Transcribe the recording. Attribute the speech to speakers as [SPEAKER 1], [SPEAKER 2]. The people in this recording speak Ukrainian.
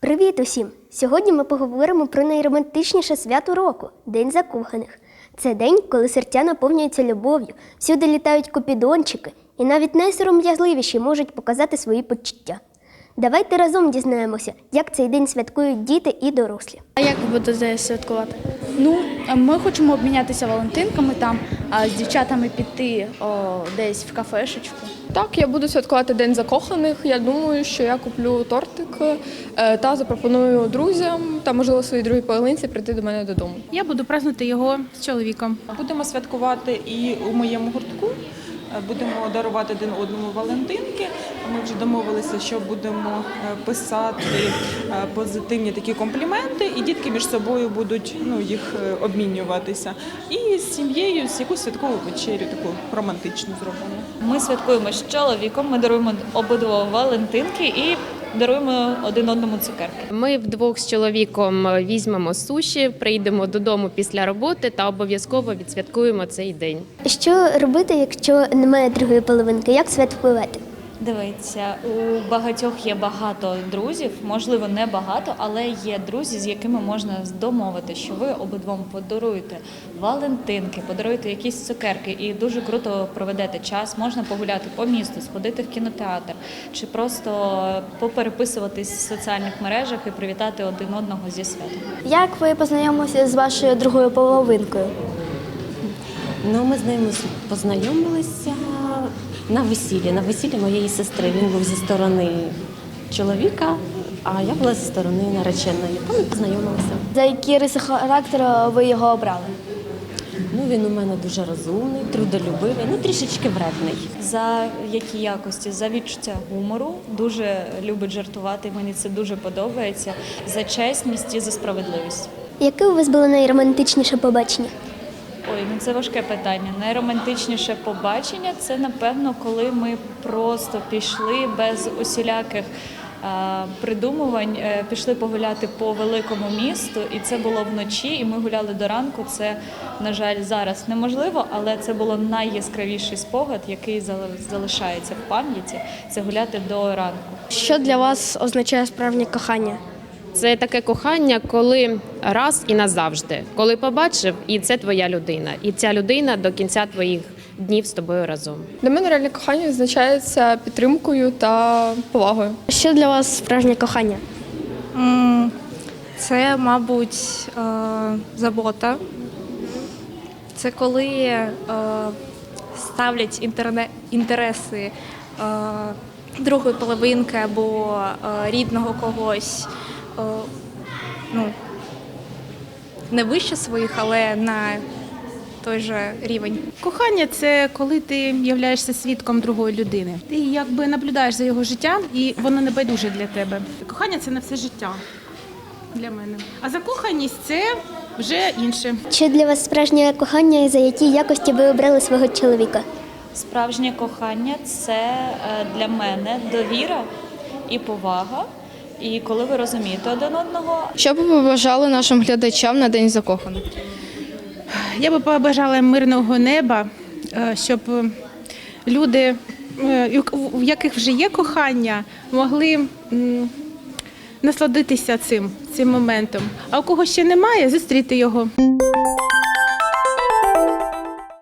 [SPEAKER 1] Привіт усім! Сьогодні ми поговоримо про найромантичніше свято року День закоханих. Це день, коли серця наповнюються любов'ю, всюди літають купідончики, і навіть найсором'язливіші можуть показати свої почуття. Давайте разом дізнаємося, як цей день святкують діти і дорослі.
[SPEAKER 2] А як ви будете святкувати?
[SPEAKER 3] Ну, ми хочемо обмінятися валентинками там, а з дівчатами піти о, десь в кафешечку.
[SPEAKER 4] Так, я буду святкувати День закоханих. Я думаю, що я куплю тортик е, та запропоную друзям та, можливо, своїй другій половинці прийти до мене додому.
[SPEAKER 5] Я буду празднувати його з чоловіком.
[SPEAKER 6] Будемо святкувати і у моєму гуртку. Е, Будемо дарувати один одному Валентинки. Ми вже домовилися, що будемо е, писати е, позитивні такі компліменти, і дітки між собою будуть ну, їх обмінюватися. І з сім'єю з якусь святкову вечерю, таку романтичну зробимо.
[SPEAKER 7] Ми святкуємо з чоловіком, ми даруємо обидва Валентинки і даруємо один одному цукерки.
[SPEAKER 8] Ми вдвох з чоловіком візьмемо суші, прийдемо додому після роботи та обов'язково відсвяткуємо цей день.
[SPEAKER 1] Що робити, якщо немає другої половинки? Як святкувати?
[SPEAKER 7] Дивіться, у багатьох є багато друзів, можливо, не багато, але є друзі, з якими можна домовити, що ви обидвом подаруєте Валентинки, подаруєте якісь цукерки, і дуже круто проведете час. Можна погуляти по місту, сходити в кінотеатр, чи просто попереписуватись в соціальних мережах і привітати один одного зі святом.
[SPEAKER 3] Як ви познайомилися з вашою другою половинкою?
[SPEAKER 9] Ну, ми з ними познайомилися на весіллі. На весіллі моєї сестри. Він був зі сторони чоловіка, а я була зі сторони нареченої. Там ми познайомилися.
[SPEAKER 3] За які риси характеру ви його обрали?
[SPEAKER 9] Ну, він у мене дуже розумний, трудолюбивий, ну трішечки вредний.
[SPEAKER 7] За які якості? За відчуття гумору, дуже любить жартувати. Мені це дуже подобається. За чесність і за справедливість.
[SPEAKER 1] Яке у вас було найромантичніше побачення?
[SPEAKER 7] Ой, ну це важке питання. Найромантичніше побачення це напевно, коли ми просто пішли без усіляких. Придумувань е, пішли погуляти по великому місту, і це було вночі. І ми гуляли до ранку. Це на жаль зараз неможливо, але це було найяскравіший спогад, який залишається в пам'яті. Це гуляти до ранку.
[SPEAKER 2] Що для вас означає справжнє кохання?
[SPEAKER 8] Це таке кохання, коли раз і назавжди, коли побачив, і це твоя людина, і ця людина до кінця твоїх днів з тобою разом.
[SPEAKER 4] Для мене реальне кохання визначається підтримкою та повагою.
[SPEAKER 2] Що для вас справжнє кохання?
[SPEAKER 5] Це, мабуть, е, забота. Це коли е, ставлять інтерне- інтереси е, другої половинки або рідного когось. Е, Ну, не вище своїх, але на той же рівень.
[SPEAKER 10] Кохання це коли ти являєшся свідком другої людини. Ти якби наблюдаєш за його життям, і воно не байдуже для тебе. Кохання це на все життя для мене. А закоханість це вже інше.
[SPEAKER 1] Що для вас справжнє кохання і за які якості ви обрали свого чоловіка?
[SPEAKER 7] Справжнє кохання це е, для мене довіра і повага. І коли ви розумієте один одного,
[SPEAKER 3] Що б ви побажали нашим глядачам на День закоханих?
[SPEAKER 10] Я би побажала мирного неба, е, щоб люди, е, в яких вже є кохання, могли насладитися цим, цим моментом. А у кого ще немає, зустріти його.